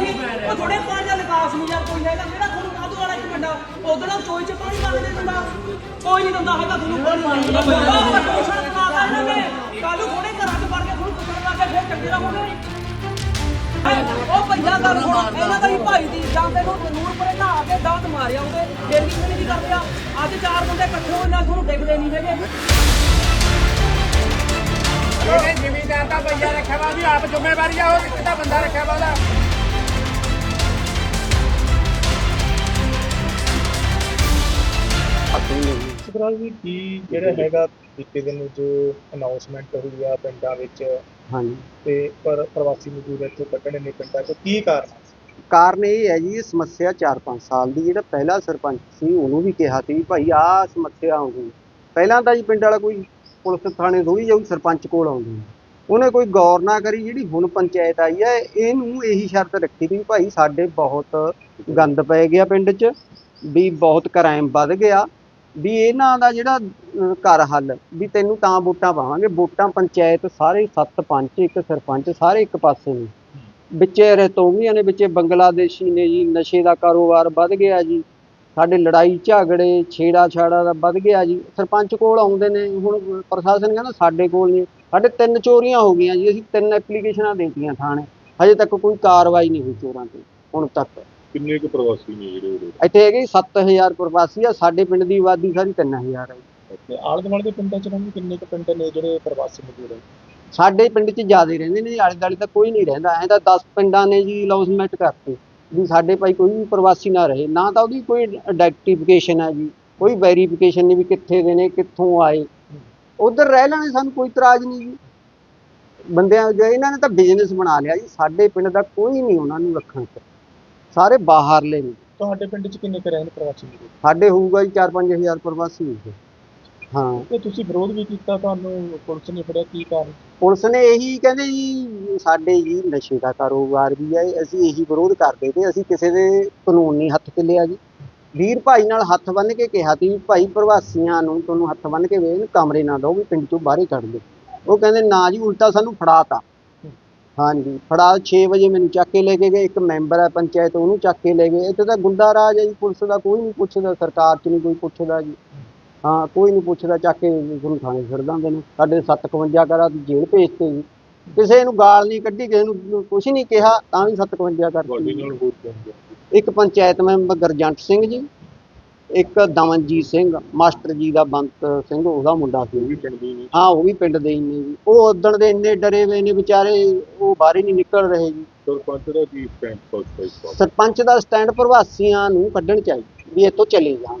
ਨਹੀਂ ਉਹ ਥੋੜੇ ਪਾਣੀ ਦਾ ਨਿਕਾਸ ਨਹੀਂ ਯਾਰ ਕੋਈ ਹੈਗਾ। ਜਿਹੜਾ ਤੁਹਾਨੂੰ ਕਾਹਦੋਂ ਵਾਲਾ ਇੱਕ ਬੰਦਾ ਉਧਰੋਂ ਚੋਈ ਚ ਪਾਣੀ ਮੰਗਦੇ ਦਿੰਦਾ ਕੋਈ ਨਹੀਂ ਦਿੰਦਾ ਹੈਗਾ ਤੁਹਾਨੂੰ ਪਾਣੀ। ਉਹ ਪ੍ਰਦੂਸ਼ਣ ਬਣਾਤਾ ਇਹਨਾਂ ਨੇ ਕੱਲੂ ਥੋੜੇ ਘਰਾਂ ਚ ਵੜ ਕੇ ਤੁਹਾਨੂੰ ਕੁੱਟਣ ਲੱਗ ਕੇ ਫਿਰ ਚੰਗੇ ਰਹੋਗੇ। ਉਹ ਪੰਜਾ ਕਰ ਹੁਣ ਇਹਨਾਂ ਦਾ ਹੀ ਭਾਈ ਦੀ ਜਾਂ ਤੈਨੂੰ ਨੂਰ ਪਰੇ ਨਹਾ ਕੇ ਦਾਤ ਮਾਰਿਆ ਉਹਦੇ। ਫਿਰ ਵੀ ਕਿਉਂ ਨਹੀਂ ਕਰਦੇ ਆ ਅੱਜ ਚਾਰ ਬੰਦੇ ਇਕੱਠੇ ਹੋਏ ਨਾਲ ਤੁਹਾਨੂੰ ਦੇਖਦੇ ਨਹੀਂ ਹੈਗੇ। ਇਹਨੇ ਜ਼ਿਮੀਦਾਰ ਦਾ ਰੱਖਿਆ ਵਾ ਵੀ ਆਪ ਜ਼ਿੰਮੇਵਾਰੀ ਆ ਉਹ ਇੱਕ ਦਾ ਬੰਦਾ ਰੱਖਿਆ ਵਾ ਉਹਦਾ। ਸੁਖਰਾਜ ਜੀ ਕੀ ਜਿਹੜਾ ਹੈਗਾ ਬੀਤੇ ਦਿਨ ਜੋ ਅਨਾਉਂਸਮੈਂਟ ਹੋਈ ਆ ਪਿੰਡਾਂ ਵਿੱਚ? ਹਾਂਜੀ। ਤੇ ਪਰ ਪ੍ਰਵਾਸੀ ਮਜ਼ਦੂਰ ਇੱਥੋਂ ਕੱਢਣੇ ਨੇ ਪਿੰਡਾਂ ਚੋਂ ਕੀ ਕਾਰਨ ਆ? ਕਾਰਨ ਇਹ ਹੈ ਜੀ ਇਹ ਸਮੱਸਿਆ 4-5 ਸਾਲ ਦੀ ਜਿਹੜਾ ਪਹਿਲਾ ਸਰਪੰਚ ਸੀ ਉਹਨੂੰ ਵੀ ਕਿਹਾ ਸੀ ਵੀ ਭਾਈ ਆਹ ਸਮੱਸਿਆ ਆਉਂਦੀ ਪਹਿਲਾਂ ਤਾਂ ਜੀ ਪਿੰਡ ਵਾਲਾ ਕੋਈ ਪੁਲਿਸ ਥਾਣੇ ਥੋੜੀ ਜਾਊ ਸਰਪੰਚ ਕੋਲ ਆਉਂਦੀ ਉਹਨੇ ਕੋਈ ਗੌਰ ਨਾ ਕਰੀ ਜਿਹੜੀ ਹੁਣ ਪੰਚਾਇਤ ਆਈ ਹੈ ਇਹਨੂੰ ਇਹੀ ਸ਼ਰਤ ਰੱਖੀ ਵੀ ਭਾਈ ਸਾਡੇ ਬਹੁਤ ਗੰਦ ਪੈ ਗਿਆ ਪਿੰਡ 'ਚ ਵੀ ਬਹੁਤ ਕ੍ਰਾਈਮ ਵੱਧ ਗਿਆ। ਵੀ ਇਹਨਾਂ ਦਾ ਜਿਹੜਾ ਘਰ ਹੱਲ, ਵੀ ਤੈਨੂੰ ਤਾਂ ਵੋਟਾਂ ਪਾਵਾਂਗੇ, ਵੋਟਾਂ ਪੰਚਾਇਤ ਸਾਰੇ ਸੱਤ ਪੰਚ ਇੱਕ ਸਰਪੰਚ ਸਾਰੇ ਇੱਕ ਪਾਸੇ ਨੇ। ਵਿੱਚੇ ਰਤੋਵੀਆਂ ਨੇ, ਵਿੱਚੇ ਬੰਗਲਾਦੇਸ਼ੀ ਨੇ ਜੀ, ਨਸ਼ੇ ਦਾ ਕਾਰੋਬਾਰ ਵੱਧ ਗਿਆ ਜੀ। ਸਾਡੇ ਲੜਾਈ ਝਗੜੇ ਛੇੜਾ ਛਾੜਾ ਦਾ ਵੱਧ ਗਿਆ ਜੀ। ਸਰਪੰਚ ਕੋਲ ਆਉਂਦੇ ਨੇ, ਹੁਣ ਪ੍ਰਸ਼ਾਸਨ ਕਹਿੰਦਾ ਸਾਡੇ ਕੋਲ ਨਹੀਂ। ਸਾਡੇ ਤਿੰਨ ਚੋਰੀਆਂ ਹੋ ਗਈਆਂ ਜੀ, ਅਸੀਂ ਤਿੰਨ ਐਪਲੀਕੇਸ਼ਨਾਂ ਦੇਤੀਆਂ ਥਾਣੇ। ਹਜੇ ਤੱਕ ਕੋਈ ਕਾਰਵਾਈ ਨਹੀਂ ਹੋਈ ਚੋਰਾਂ ਤੇ, ਹੁਣ ਤੱਕ। ਕਿੰਨੇ ਕੁ ਪ੍ਰਵਾਸੀ ਨੇ ਜਿਹੜੇ ਉਰੇ? ਇੱਥੇ ਹੈਗੇ ਜੀ 7000 ਪ੍ਰਵਾਸੀ ਆ ਸਾਡੇ ਪਿੰਡ ਦੀ ਆਬਾਦੀ ਸਾਰੀ 3000 ਹੈ। ਤੇ ਆਲੇ ਦੁਆਲੇ ਦੇ ਪਿੰਡਾਂ ਚ ਰਹਿੰਦੇ ਕਿੰਨੇ ਕੁ ਪਿੰਡ ਨੇ ਜਿਹੜੇ ਪ੍ਰਵਾਸੀ ਮਜ਼ਦੂਰ ਹੈ ਸਾਡੇ ਪਿੰਡ 'ਚ ਜ਼ਿਆਦਾ ਰਹਿੰਦੇ ਨੇ ਜੀ, ਆਲੇ ਦੁਆਲੇ ਤਾਂ ਕੋਈ ਨਹੀਂ ਰਹਿੰਦਾ ਐਂ ਤਾਂ 10 ਪਿੰਡਾਂ ਨੇ ਜੀ ਲੌਸਮੈਂਟ ਕਰਤੇ ਵੀ ਸਾਡੇ ਭਾਈ ਕੋਈ ਵੀ ਪ੍ਰਵਾਸੀ ਨਾ ਰਹੇ ਨਾ ਤਾਂ ਉਹਦੀ ਕੋਈ ਆਈਡੈਂਟੀਫਿਕੇਸ਼ਨ ਹੈ ਜੀ ਕੋਈ ਵੈਰੀਫਿਕੇਸ਼ਨ ਨਹੀਂ ਵੀ ਕਿੱਥੇ ਦੇ ਨੇ ਕਿੱਥੋਂ ਆਏ। ਉਧਰ ਰਹਿ ਲੈਣੇ ਸਾਨੂੰ ਕੋਈ ਇਤਰਾਜ਼ ਨਹੀਂ ਜੀ। ਬੰਦਿਆਂ ਜੇ ਇਹਨਾਂ ਨੇ ਤਾਂ ਬਿਜ਼ਨਸ ਬਣਾ ਲਿਆ ਜੀ ਸਾਡੇ ਪਿੰਡ ਦਾ ਕੋਈ ਨਹੀਂ ਉਹਨਾਂ ਨੂੰ ਰੱਖਣ ਚ। ਸਾਰੇ ਬਾਹਰਲੇ ਨੇ। ਤੁਹਾਡੇ ਪਿੰਡ ਚ ਕਿੰਨੇ ਕੁ ਰਹਿੰਦੇ ਪ੍ਰਵਾਸੀ ਸਾਡੇ ਹੋਊਗਾ ਜੀ 4-5000 ਪ੍ਰਵਾਸੀ ਹੋਊਗੇ। ਹਾਂ। ਤੇ ਤੁਸੀਂ ਵਿਰੋਧ ਵੀ ਕੀਤਾ ਤੁਹਾਨੂੰ ਪੁਲਿਸ ਨੇ ਫੜਿਆ ਕੀ ਕਾਰਨ? ਪੁਲਿਸ ਨੇ ਇਹੀ ਕਹਿੰਦੇ ਜੀ ਸਾਡੇ ਜੀ ਨਸ਼ੇ ਦਾ ਕਾਰੋਬਾਰ ਵੀ ਹੈ ਅਸੀਂ ਇਹੀ ਵਿਰੋਧ ਕਰਦੇ ਤੇ ਅਸੀਂ ਕਿਸੇ ਦੇ ਕਾਨੂੰਨ ਨਹੀਂ ਹੱਥ 'ਚ ਲਿਆ ਜੀ। ਵੀਰ ਭਾਈ ਨਾਲ ਹੱਥ ਬੰਨ੍ਹ ਕੇ ਕਿਹਾ ਸੀ ਭਾਈ ਪ੍ਰਵਾਸੀਆਂ ਨੂੰ ਤੁਹਾਨੂੰ ਹੱਥ ਬੰਨ੍ਹ ਕੇ ਵੇਨ ਕਮਰੇ ਨਾ ਦਿਓ ਵੀ ਪਿੰਡ ਚੋਂ ਬਾਹਰ ਹੀ ਕੱਢ ਦਿਓ। ਉਹ ਕਹਿੰਦੇ ਨਾ ਜੀ ਉਲਟਾ ਸਾਨੂੰ ਫੜਾਤਾ। ਹਾਂਜੀ ਫੜਾ 6 ਵਜੇ ਮੈਨੂੰ ਚੱਕ ਕੇ ਲੈ ਕੇ ਗਏ ਇੱਕ ਮੈਂਬਰ ਹੈ ਪੰਚਾਇਤ ਉਹਨੂੰ ਚੱਕ ਕੇ ਲੈ ਗਏ। ਇੱਥੇ ਤਾਂ ਗੁੰਡਾ ਰਾਜ ਹੈ ਜੀ ਪੁਲਿਸ ਦਾ ਕੋਈ ਨਹੀਂ ਪੁੱਛਦਾ ਸਰਕਾਰ 'ਚ ਨਹੀਂ ਕੋਈ ਪੁੱਛਦਾ ਜੀ। ਹਾਂ ਕੋਈ ਨਹੀਂ ਪੁੱਛਦਾ ਚੱਕ ਕੇ ਤੁਹਾਨੂੰ ਥਾਣੇ ਛੱਡ ਦਿੰਦੇ ਨੇ। ਸਾਡੇ 751 ਕਰਾ ਜੇਲ੍ਹ ਭੇਜਤੇ ਜੀ। ਕਿਸੇ ਨੂੰ ਗਾਲ ਨਹੀਂ ਕੱਢੀ ਕਿਸੇ ਨੂੰ ਕੁਝ ਨਹੀਂ ਕਿਹਾ ਤਾਂ ਵੀ 751 ਤੁਹਾਡੇ ਕਰਤੀ ਨਾਲ ਹੋਰ ਕੌਣ ਗਿਆ ਇੱਕ ਪੰਚਾਇਤ ਮੈਂਬਰ ਗਰਜੰਟ ਸਿੰਘ ਜੀ। ਇੱਕ ਦਮਨਜੀਤ ਸਿੰਘ ਮਾਸਟਰ ਜੀ ਦਾ ਬੰਤ ਸਿੰਘ ਉਹਦਾ ਮੁੰਡਾ ਸੀ। ਉਹ ਵੀ ਪਿੰਡ ਦੇ ਨੇ। ਹਾਂ ਉਹ ਵੀ ਪਿੰਡ ਦੇ ਹੀ ਨੇ ਜੀ। ਉਹ ਉਦਣ ਦੇ ਇੰਨੇ ਡਰੇ ਹੋਏ ਨੇ ਵਿਚਾਰੇ ਉਹ ਬਾਹਰ ਹੀ ਨਹੀਂ ਨਿਕਲ ਰਹੇ ਜੀ। ਸਰਪੰਚ ਦਾ ਕੀ ਸਟੈਂਡ ਫਸਟ ਇਸ ਵਾਰ? ਸਰਪੰਚ ਦਾ ਸਟੈਂਡ ਪ੍ਰਵਾਸੀਆਂ ਨੂੰ ਕੱਢਣ ਚਾਹੀਦਾ ਵੀ ਇੱਥੋਂ ਚਲੇ ਜਾਣ।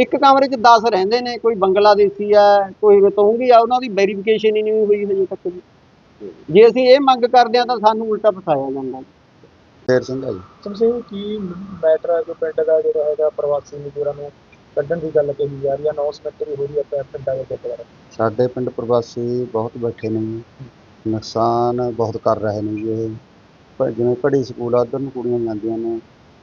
ਇੱਕ ਕਮਰੇ 'ਚ 10 ਰਹਿੰਦੇ ਨੇ ਕੋਈ ਬੰਗਲਾਦੇਸ਼ੀ ਆ ਕੋਈ ਰਤੋਂਗੀ ਆ ਉਹਨਾਂ ਦੀ ਵੈਰੀਫਿਕੇਸ਼ਨ ਹੀ ਨਹੀਂ ਹੋਈ ਹਜੇ ਤੱਕ ਜੀ। ਜੇ ਅਸੀਂ ਇਹ ਮੰਗ ਕਰਦੇ ਆ ਤਾਂ ਸਾਨੂੰ ਉਲਟਾ ਫਸਾਇਆ ਜਾਂਦਾ ਫੇਰ ਸਿੰਘ ਜੀ। ਸਮਝੇ ਕੀ ਮੈਟਰ ਹੈ ਜੋ ਪਿੰਡ ਦਾ ਜਿਹੜਾ ਹੈਗਾ ਪ੍ਰਵਾਸੀ ਮਜ਼ਦੂਰਾਂ ਨੂੰ ਕੱਢਣ ਦੀ ਗੱਲ ਕਹੀ ਜਾ ਰਹੀ ਹੈ? ਅਨਾਉਂਸਮੈਂਟ ਵੀ ਹੋ ਰਹੀ ਹੈ ਪਿੰਡਾਂ ਦੇ ਗੁਰਦੁਆਰਾ ਸਾਡੇ ਪਿੰਡ ਪ੍ਰਵਾਸੀ ਬਹੁਤ ਬੈਠੇ ਨੇ ਜੀ। ਨੁਕਸਾਨ ਬਹੁਤ ਕਰ ਰਹੇ ਨੇ ਜੀ ਇਹ। ਪ- ਜਿਵੇਂ ਪੜ੍ਹੀ ਸਕੂਲ ਆ ਉੱਧਰ ਨੂੰ ਕੁੜੀਆਂ ਜਾਂਦੀਆਂ ਨੇ।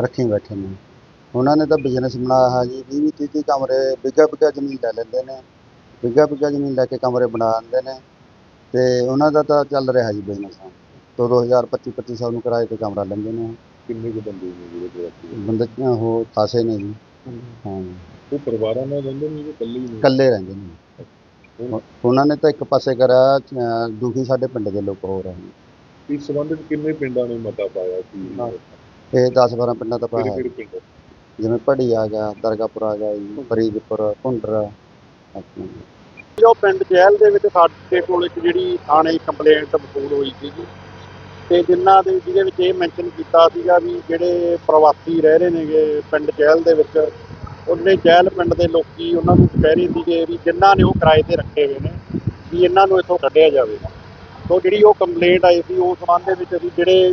ਰੱਖੀ ਬੈਠੇ ਨੇ। ਉਹਨਾਂ ਨੇ ਤਾਂ ਬਿਜ਼ਨਸ ਬਣਾਇਆ ਹੈ ਜੀ ਵੀਹ ਵੀਹ ਤੀਹ ਤੀਹ ਕਮਰੇ ਬਿੱਗਾ ਬਿੱਗਾ ਜ਼ਮੀਨ ਲੈ ਲੈਂਦੇ ਨੇ। ਬਿੱਗਾ ਬਿੱਗਾ ਜ਼ਮੀਨ ਲੈ ਕੇ ਕਮਰੇ ਬਣਾ ਦਿੰਦੇ ਨੇ। ਤੇ ਉਹਨਾਂ ਦਾ ਤਾਂ ਚੱਲ ਰਿਹਾ ਜੀ ਬਿਜ਼ਨਸ ਦੋ ਦੋ ਹਜ਼ਾਰ 25 2500 ਨੂੰ ਕਿਰਾਏ ਤੇ ਕਮਰਾ ਲੈਂਦੇ ਨੇ। ਕਿੰਨੇ ਕੁ ਬੰਦੇ ਨੇ ਜਿਹੜੇ ਨੇ? ਬੰਦੇ ਉਹ ਖਾਸੇ ਨੇ ਜੀ। ਹਾਂ। ਉਹ ਪਰਿਵਾਰਾਂ ਨਾਲ ਰਹਿੰਦੇ ਨੇ ਜਾਂ ਇਕੱਲੇ ਨੇ? ਇਕੱਲੇ ਰਹਿੰਦੇ ਨੇ। ਉਹ- ਉਹਨਾਂ ਨੇ ਤਾਂ ਇੱਕ ਪਾਸੇ ਕਰਿਆ ਦੁਖੀ ਸਾਡੇ ਪਿੰਡ ਦੇ ਲੋਕ ਹੋ ਰਹੇ ਨੇ ਇਸ ਸੰਬੰਧ ਵਿੱਚ ਕਿੰਨੇ ਪਿੰਡਾਂ ਨੇ ਮਤਾ ਪਾਇਆ ਸੀ? ਇਹ 10 12 ਪਿੰਡਾਂ ਦਾ ਪਾਇਆ ਪਿੰਡ ਜਿਵੇਂ ਪੜੀ ਆ ਗਿਆ ਦਰਗਾਪੁਰ ਆ ਗਿਆ ਜੀ ਫਰੀਦਪੁਰ ਆਪਣਾ ਜੋ ਪਿੰਡ ਜਹਿਲ ਦੇ ਵਿੱਚ ਸਾਡੇ ਕੋਲ ਇੱਕ ਜਿਹੜੀ ਥਾਣੇ ਕੰਪਲੇਂਟ ਵਸੂਲ ਹੋਈ ਸੀਗੀ ਤੇ ਜਿਨ੍ਹਾਂ ਦੇ ਜਿਹਦੇ ਵਿੱਚ ਇਹ ਮੈਂਸ਼ਨ ਕੀਤਾ ਸੀਗਾ ਵੀ ਜਿਹੜੇ ਪ੍ਰਵਾਸੀ ਰਹਿ ਰਹੇ ਨੇਗੇ ਪਿੰਡ ਜਹਿਲ ਦੇ ਵਿੱਚ ਉਹਨੇ ਜਹਿਲ ਪਿੰਡ ਦੇ ਲੋਕੀ ਉਹਨਾਂ ਨੂੰ ਕਹਿ ਰਹੇ ਸੀਗੇ ਵੀ ਜਿਨ੍ਹਾਂ ਨੇ ਉਹ ਕਿਰਾਏ ਤੇ ਰੱਖੇ ਹੋਏ ਨੇ ਵੀ ਇਹਨਾਂ ਨੂੰ ਇੱਥੋਂ ਕੱਢਿਆ ਜਾਵੇ ਸੋ ਜਿਹੜੀ ਉਹ ਕੰਪਲੇਂਟ ਆਈ ਸੀ ਉਸ ਸੰਬੰਧ ਦੇ ਵਿੱਚ ਅਸੀਂ ਜਿਹੜੇ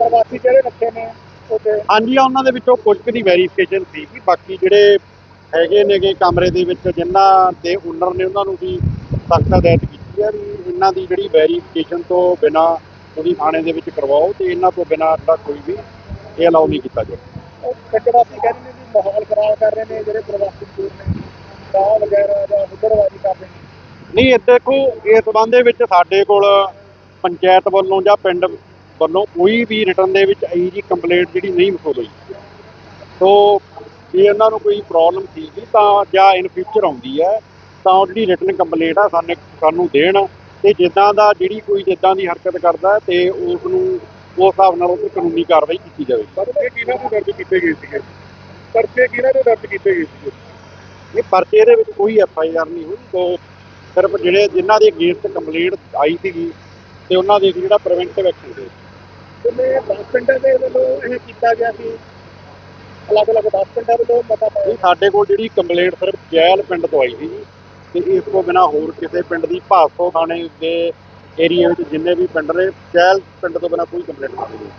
ਪ੍ਰਵਾਸੀ ਜਿਹੜੇ ਰੱਖੇ ਨੇ ਹਾਂਜੀ ਉਹਨਾਂ ਦੇ ਵਿੱਚੋਂ ਕੁਝ ਕੁ ਦੀ ਵੈਰੀਫਿਕੇਸ਼ਨ ਸੀ ਬਾਕੀ ਜਿਹੜੇ ਹੈਗੇ ਨੇਗੇ ਕਮਰੇ ਦੇ ਵਿੱਚ ਜਿਨ੍ਹਾਂ ਦੇ ਓਨਰ ਨੇ ਉਹਨਾਂ ਨੂੰ ਵੀ ਸਖਤ ਹਦਾਇਤ ਕੀਤੀ ਹੈ ਵੀ ਇਹਨਾਂ ਦੀ ਜਿਹੜੀ ਵੈਰੀਫਿਕੇਸ਼ਨ ਤੋਂ ਬਿਨਾ ਉਹਦੀ ਥਾਣੇ ਦੇ ਵਿੱਚ ਕਰਵਾਓ ਤੇ ਇਹਨਾਂ ਤੋਂ ਬਿਨਾ ਦਾ ਕੋਈ ਵੀ ਇਹ ਅਲਾਉ ਨਹੀਂ ਕੀਤਾ ਜਾਵੇ ਕੱਟਵਾਸੀ ਕਹਿੰਦੇ ਨੇ ਵੀ ਮਾਹੌਲ ਖਰਾਬ ਕਰ ਰਹੇ ਨੇ ਜਿਹੜੇ ਪ੍ਰਵਾਸੀ ਮਜ਼ਦੂਰ ਨੇ। ਚਾਹ ਵਗੈਰਾ ਜਾਂ ਹੁਦਰਵਾਜੀ ਕਰ ਰਹੇ ਨੇ। ਨਹੀਂ ਇਹ ਦੇਖੋ ਇਸ ਸੰਬੰਧ ਦੇ ਵਿੱਚ ਸਾਡੇ ਕੋਲ ਪੰਚਾਇਤ ਵੱਲੋਂ ਜਾਂ ਪਿੰਡ ਵੱਲੋਂ ਕੋਈ ਵੀ ਰਿਟਰਨ ਦੇ ਵਿੱਚ ਇਹੀ ਜੀ ਕੰਪਲੇਂਟ ਜਿਹੜੀ ਨਹੀਂ ਵਸੂਲ ਹੋਈ ਸੋ ਜੇ ਇਹਨਾਂ ਨੂੰ ਕੋਈ ਪ੍ਰੋਬਲਮ ਸੀਗੀ ਤਾਂ ਜਾਂ ਇਨ ਫਿਊਚਰ ਆਉਂਦੀ ਹੈ ਤਾਂ ਉਹ ਜਿਹੜੀ ਰਿਟਰਨ ਕੰਪਲੇਂਟ ਆ ਸਾਨੂੰ ਸਾਨੂੰ ਦੇਣ ਤੇ ਜਿੱਦਾਂ ਦਾ ਜਿਹੜੀ ਕੋਈ ਜਿੱਦਾਂ ਦੀ ਹਰਕਤ ਕਰਦਾ ਤੇ ਉਸ ਨੂੰ ਉਸ ਹਿਸਾਬ ਨਾਲ ਉਹ ਕਾਨੂੰਨੀ ਕਾਰਵਾਈ ਕੀਤੀ ਜਾਵੇ। ਪਰ ਇਹ ਕਿਹਨਾਂ ਤੋਂ ਦਰਜ ਕੀਤੇ ਗਏ ਸੀਗੇ? ਪਰਚੇ ਕਿਹਨਾਂ ਤੋਂ ਦਰਜ ਕੀਤੇ ਗਏ ਸੀਗੇ? ਇਹ ਪਰਚੇ ਦੇ ਵਿੱਚ ਕੋਈ ਐਫ ਆਈ ਆਰ ਨਹੀਂ ਹੋਈ ਤੋਂ ਸਿਰਫ ਜਿਹੜੇ ਜਿਨ੍ਹਾਂ ਦੇ ਅਗੇਂਸਟ ਕੰਪਲੇਂਟ ਆਈ ਸੀਗੀ ਤੇ ਉਹਨਾਂ ਦੇ ਜਿਹੜਾ ਪ੍ਰੀਵੈਂਟਿਵ ਐਕਸ਼ਨ ਦੇ ਜਿਵੇਂ 10 ਪਿੰਡਾਂ ਦੇ ਵੱਲੋਂ ਇਹ ਕੀਤਾ ਗਿਆ ਸੀ, ਅਲੱਗ-ਅਲੱਗ 10 ਪਿੰਡਾਂ ਵੱਲੋਂ ਪਤਾ ਪਾਇਆ ਸਾਡੇ ਕੋਲ ਜਿਹੜੀ ਕੰਪਲੇਂਟ ਸਿਰਫ ਜੈਲ ਪਿੰਡ ਤੋਂ ਆਈ ਸੀ ਜੀ, ਤੇ ਇਸ ਤੋਂ ਬਿਨਾ ਹੋਰ ਕਿਸੇ ਪਿੰਡ ਦੀ ਭਾਸੋ ਥਾਣੇ ਦੇ ਏਰੀਆ ਵਿੱਚ ਜਿੰਨੇ ਵੀ ਪਿੰਡ ਨੇ, ਜੈਲ ਪਿੰਡ ਤੋਂ ਬਿਨਾ ਕੋਈ ਕੰਪਲੇਂਟ ਨਹੀਂ ਆਈ।